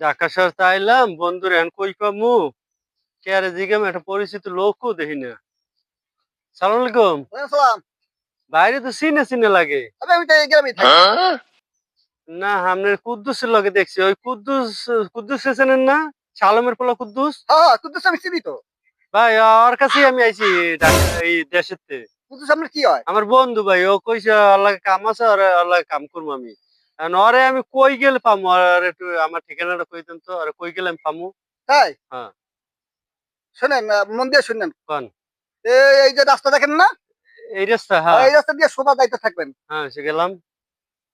ঢাকা শহর তাইলাম বন্ধুর এখন কই পামু কেয়ারে জিগাম একটা পরিচিত লোকও দেখি না। সালাম আলাইকুম। বাইরে তো চিনে চিনে লাগে। থাকি। না আপনার কুদ্দুসের লগে দেখছি। ওই কুদ্দুস কুদ্দুস চেনেন না? সালমের পোলা কুদ্দুস? হ্যাঁ হ্যাঁ কুদ্দুস আমি চিনি তো। ভাই ওর কাছেই আমি আইছি এই দেশেতে কুদ্দুস আপনার কি হয়? আমার বন্ধু ভাই ও কইছে আল্লাহ কাম আছে আর আল্লাহ কাম করব আমি। ওরে আমি কই গেলে পামু? আর একটু আমার ঠিকানাটা কই দেন তো? আর কই গেলে আমি পামু? তাই? হ্যাঁ। শোনেন মন দিয়ে শুনেন। কোন? এই যে রাস্তা দেখেন না? এই রাস্তা হ্যাঁ। এই রাস্তা দিয়ে সোজা যাইতে থাকবেন। হ্যাঁ সে গেলাম।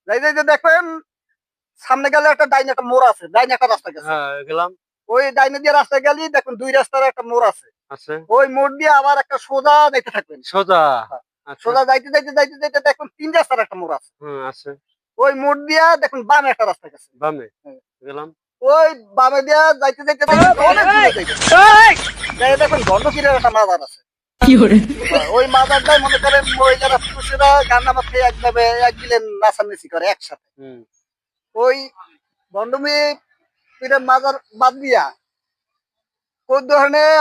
যাই যাই দেখবেন সামনে গেলে একটা ডাইনে একটা মোড় আছে ডাইনে একটা রাস্তা গেছে। হ্যাঁ গেলাম। ওই ডাইনে দিয়ে রাস্তা গেলি দেখুন দুই রাস্তার একটা মোড় আছে। আছে। ওই মোড় দিয়ে আবার একটা সোজা যাইতে থাকবেন। সোজা। হ্যাঁ। আচ্ছা। সোজা যাইতে যাইতে যাইতে যাইতে দেখুন তিন রাস্তার একটা মোড় আছে। হ্যাঁ আছে। ওই মোড় দিয়া দেখুন বামে একটা রাস্তা গেছে। বামে? হ্যাঁ। গেলাম। ওই বামে দিয়া যাইতে যাইতে দেখুন গন্ডকিরের একটা মাজার আছে। হ্যাঁ, ওই মাজারটাই মনে করেন মহিলারা পুরুষেরা গান্না মাথে একভাবে এক নাচানাচি করে একসাথে। ওই মাজার বাদ দিয়া কোন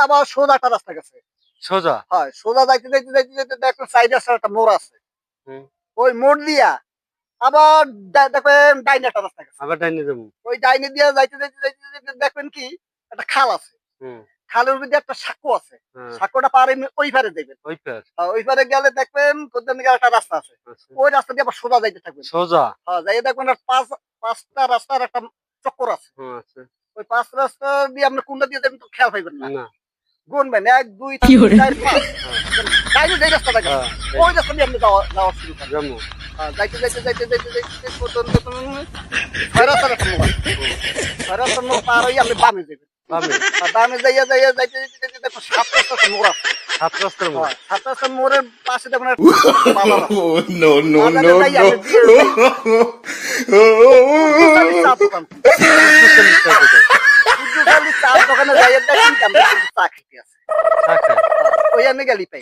আবার সোজা একটা রাস্তা গেছে। সোজা? হয় সোজা যাইতে যাইতে যাইতে যাইতে দেখবেন সাইড একটা মোড় আছে। ওই মোড় দিয়া আবার দেখবেন ডাইনে একটা রাস্তা গেছে। আবার ডাইনে যাব ওই ডাইনে দিয়া যাইতে যাইতে যাইতে যাইতে দেখবেন কি একটা খাল আছে। খালের মধ্যে একটা সাঁকো আছে। হ্যাঁ। সাঁকোটা পারে ওই পারে দেবেন ওই পার। ওই পারে গেলে দেখবেন কোথাও দিকে একটা রাস্তা আছে। আছে। ওই রাস্তা দিয়ে আবার সোজা যাইতে থাকবেন। সোজা? হ্যাঁ যাই দেখবেন পাঁচ পাঁচটা রাস্তার একটা চক্কর আছে। হ্যাঁ ওই পাঁচ রাস্তা দিয়ে আপনি কোনটা দিয়ে যাবেন তো খেয়াল পাইবেন না। না। গুনবেন এক দুই তিন চার পাঁচ। ডাইনে যে রাস্তাটা হ্যাঁ ওই রাস্তা দিয়ে আপনি যাওয়া যাওয়া শুরু হ্যাঁ, যাইতে যাইতে যাইতে যাইতে যাইতে যাইতে প্রথম ছয় রাস্তার একটা আছে। ছয় রাস্তার মোড় পার হয়ে আপনি বামে যাবেন বামে। যাইয়া যাইয়া যাইতে যাইতে যাইতে দেখো সাত রাস্তার একটা মোড় আছে। সাত রাস্তার মোড়। হ্যাঁ, সাত রাস্তার মোড়ের পাশে দেখুন একটা যাই চা দোকান। দুধখালি চা দোকানে যাইয়া দেখেন কি চা খেতে আছে ওই আমি গেলি পাই।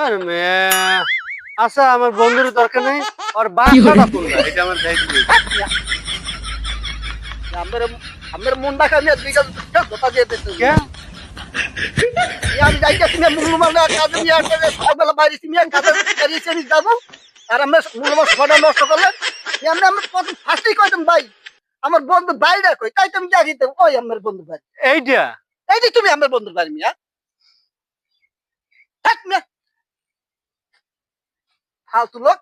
আর মেয়ে। আচ্ছা আমার বন্ধুর দরকার নেই আর বাসাটা কোনটা এটা আমার দায়িত্ব আমাদের আমাদের মন ডাকা নিয়ে দুই কাজ কথা দিয়ে দিতে কে আমি যাইতেছি না মুসলমান কাজে নিয়ে আসতে সকালবেলা বাইরে নিয়ে কাজে যাব। আর আমরা মুসলমান নষ্ট করলে আমরা প্রথম ফার্স্টই কইতাম ভাই। আমার বন্ধু বাইরে কই? তাই তুমি ওই আমার বন্ধু এইটা? এই যে তুমি আমার বন্ধুর বাড়ি মিয়া। how to look